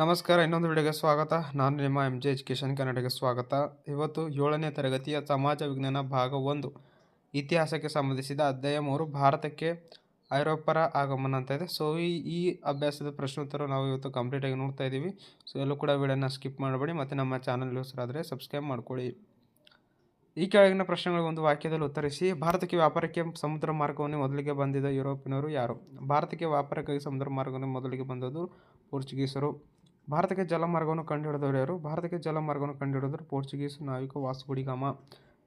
ನಮಸ್ಕಾರ, ಇನ್ನೊಂದು ವಿಡಿಯೋಗೆ ಸ್ವಾಗತ. ನಾನು ನಿಮ್ಮ ಎಂ ಜೆ ಎಜುಕೇಷನ್ ಕನ್ನಡಕ್ಕೆ ಸ್ವಾಗತ. ಇವತ್ತು ಏಳನೇ ತರಗತಿಯ ಸಮಾಜ ವಿಜ್ಞಾನ ಭಾಗ ಒಂದು. ಇತಿಹಾಸಕ್ಕೆ ಸಂಬಂಧಿಸಿದ ಅಧ್ಯಾಯ ಮೂರು, ಭಾರತಕ್ಕೆ ಐರೋಪರ ಆಗಮನ ಅಂತ ಇದೆ. ಸೊ ಈ ಈ ಅಭ್ಯಾಸದ ಪ್ರಶ್ನೋತ್ತರ ನಾವು ಇವತ್ತು ಕಂಪ್ಲೀಟಾಗಿ ನೋಡ್ತಾ ಇದ್ದೀವಿ. ಸೊ ಎಲ್ಲೂ ಕೂಡ ವಿಡಿಯೋನ ಸ್ಕಿಪ್ ಮಾಡಬೇಡಿ ಮತ್ತು ನಮ್ಮ ಚಾನಲ್ ಯೂಸರಾದರೆ ಸಬ್ಸ್ಕ್ರೈಬ್ ಮಾಡ್ಕೊಳ್ಳಿ. ಈ ಕೆಳಗಿನ ಪ್ರಶ್ನೆಗಳಿಗೆ ಒಂದು ವಾಕ್ಯದಲ್ಲಿ ಉತ್ತರಿಸಿ, ಭಾರತಕ್ಕೆ ವ್ಯಾಪಾರಕ್ಕೆ ಸಮುದ್ರ ಮಾರ್ಗವನ್ನು ಮೊದಲಿಗೆ ಬಂದಿದ್ದ ಯುರೋಪಿನವರು ಯಾರು? ಭಾರತಕ್ಕೆ ವ್ಯಾಪಾರಕ್ಕಾಗಿ ಸಮುದ್ರ ಮಾರ್ಗವನ್ನು ಮೊದಲಿಗೆ ಬಂದದ್ದು ಪೋರ್ಚುಗೀಸರು. ಭಾರತಕ್ಕೆ ಜಲಮಾರ್ಗವನ್ನು ಕಂಡುಹಿಡಿದವರು ಯಾರು? ಭಾರತಕ್ಕೆ ಜಲಮಾರ್ಗವನ್ನು ಕಂಡುಹಿಡಿದವರು ಪೋರ್ಚುಗೀಸ್ ನಾವಿಕ ವಾಸುಗುಡಿಗಾಮ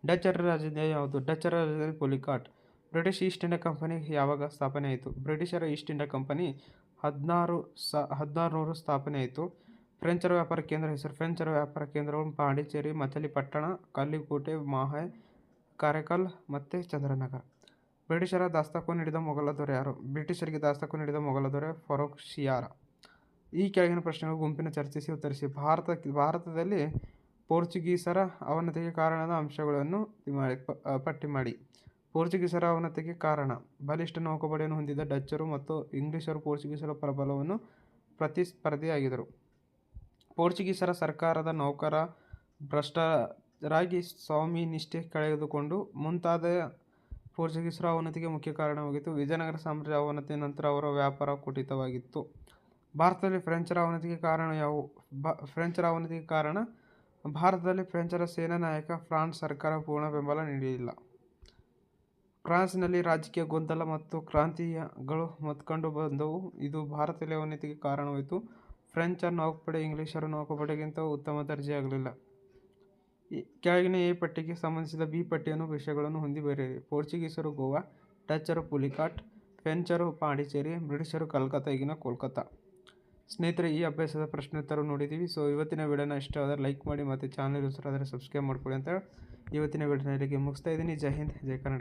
ಡಚ್ಚರ ರಾಜಧಾನಿ ಯಾವುದು? ಡಚ್ಚರ ರಾಜಧಾನಿ Pulicat British East India company ಯಾವಾಗ ಸ್ಥಾಪನೆ ಆಯಿತು? ಬ್ರಿಟಿಷರ ಈಸ್ಟ್ ಇಂಡಿಯಾ ಕಂಪನಿ ಹದಿನಾರು ಸ, ಹದಿನಾರುನೂರು ಸ್ಥಾಪನೆ ಆಯಿತು. ಫ್ರೆಂಚರ ವ್ಯಾಪಾರ ಕೇಂದ್ರ ಹೆಸರು ಫ್ರೆಂಚರ ವ್ಯಾಪಾರ ಕೇಂದ್ರಗಳು ಪಾಂಡಿಚೇರಿ ಮಚಲಿಪಟ್ಟಣ ಕಲ್ಲಿಕೋಟೆ, ಮಾಹೆ, ಕಾರೆಕಲ್ ಮತ್ತು ಚಂದ್ರನಗರ. ಬ್ರಿಟಿಷರ ದಾಸ್ತಾಕು ನೀಡಿದ ಮೊಘಲ ದೊರೆ ಯಾರು? ಬ್ರಿಟಿಷರಿಗೆ ದಾಸ್ತಾಕು ನೀಡಿದ ಮೊಘಲ ದೊರೆ ಫರೋಕ್ ಶಿಯಾರ. ಈ ಕೆಳಗಿನ ಪ್ರಶ್ನೆಗಳು ಗುಂಪಿನ ಚರ್ಚಿಸಿ ಉತ್ತರಿಸಿ. ಭಾರತ ಭಾರತದಲ್ಲಿ ಪೋರ್ಚುಗೀಸರ ಅವನತಿಗೆ ಕಾರಣದ ಅಂಶಗಳನ್ನು ಮಾಡಿ ಪಟ್ಟಿ ಮಾಡಿ. ಪೋರ್ಚುಗೀಸರ ಅವನತಿಗೆ ಕಾರಣ. ಬಲಿಷ್ಠ ನೌಕಾಪಡೆಯನ್ನು ಹೊಂದಿದ್ದ ಡಚ್ಚರು ಮತ್ತು ಇಂಗ್ಲಿಷರು ಪೋರ್ಚುಗೀಸರ ಪ್ರಬಲವನ್ನು ಪ್ರತಿಸ್ಪರ್ಧಿಯಾಗಿದ್ದರು. ಪೋರ್ಚುಗೀಸರ ಸರ್ಕಾರದ ನೌಕರ ಭ್ರಷ್ಟರಾಗಿ ಸ್ವಾಮಿ ನಿಷ್ಠೆ ಕಳೆದುಕೊಂಡು ಮುಂತಾದ ಪೋರ್ಚುಗೀಸರ ಅವನತಿಗೆ ಮುಖ್ಯ ಕಾರಣವಾಗಿತ್ತು. ವಿಜಯನಗರ ಸಾಮ್ರಾಜ್ಯ ಅವನತಿ ನಂತರ ಅವರ ವ್ಯಾಪಾರ ಕುಠಿತವಾಗಿತ್ತು ಭಾರತದಲ್ಲಿ ಫ್ರೆಂಚರ ಅವನತಿಗೆ ಕಾರಣ ಯಾವುವು ಬ ಫ್ರೆಂಚರ ಅವನತಿಗೆ ಕಾರಣ ಭಾರತದಲ್ಲಿ ಫ್ರೆಂಚರ ಸೇನಾ ನಾಯಕ ಫ್ರಾನ್ಸ್ ಸರ್ಕಾರ ಪೂರ್ಣ ಬೆಂಬಲ ನೀಡಲಿಲ್ಲ. ಫ್ರಾನ್ಸ್ನಲ್ಲಿ ರಾಜಕೀಯ ಗೊಂದಲ ಮತ್ತು ಕ್ರಾಂತಿಗಳು ಮತ್ತು ಕಂಡು ಬಂದವು. ಇದು ಭಾರತದಲ್ಲಿ ಅವನತಿಗೆ ಕಾರಣವಾಯಿತು. ಫ್ರೆಂಚರ ನೌಕಾಪಡೆ ಇಂಗ್ಲಿಷರ ನೌಕಾಪಡೆಗಿಂತ ಉತ್ತಮ ದರ್ಜೆಯಾಗಲಿಲ್ಲ. ಕೆಳಗಿನ ಎ ಪಟ್ಟಿಗೆ ಸಂಬಂಧಿಸಿದ ಬಿ ಪಟ್ಟಿಯನ್ನು ವಿಷಯಗಳನ್ನು ಹೊಂದಿ ಬರೆಯಿರಿ. ಪೋರ್ಚುಗೀಸರು ಗೋವಾ, ಡಚ್ಚರು ಪುಲಿಕಾಟ್, ಫ್ರೆಂಚರು ಪಾಂಡಿಚೇರಿ, ಬ್ರಿಟಿಷರು ಕಲ್ಕತ್ತಾ, ಈಗಿನ ಕೋಲ್ಕತ್ತಾ. ಸ್ನೇಹಿತರೆ, ಈ ಅಭ್ಯಾಸದ ಪ್ರಶ್ನೋತ್ತರ ನೋಡಿದ್ದೀವಿ. ಸೊ ಇವತ್ತಿನ ವಿಡಿಯೋನ ಆದರೆ ಲೈಕ್ ಮಾಡಿ ಮತ್ತು ಚಾನಲ್ ಆದರೆ ಸಬ್ಸ್ಕ್ರೈಬ್ ಮಾಡ್ಕೊಳ್ಳಿ ಅಂತ ಇವತ್ತಿನ ವಿಡಿಯೋನ ಇಲ್ಲಿಗೆ ಮುಗಿಸ್ತಾ ಇದ್ದೀನಿ. ಜೈ ಹಿಂದ್, ಜೈ ಕನ್ನಡ.